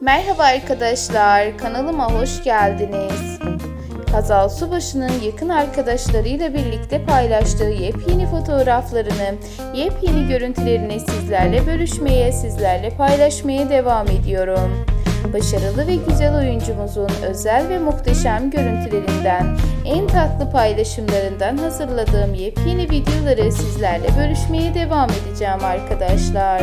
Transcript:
Merhaba arkadaşlar, kanalıma hoş geldiniz. Hazal Subaşı'nın yakın arkadaşlarıyla birlikte paylaştığı yepyeni fotoğraflarını, yepyeni görüntülerini sizlerle bölüşmeye, sizlerle paylaşmaya devam ediyorum. Başarılı ve güzel oyuncumuzun özel ve muhteşem görüntülerinden, en tatlı paylaşımlarından hazırladığım yepyeni videoları sizlerle bölüşmeye devam edeceğim arkadaşlar.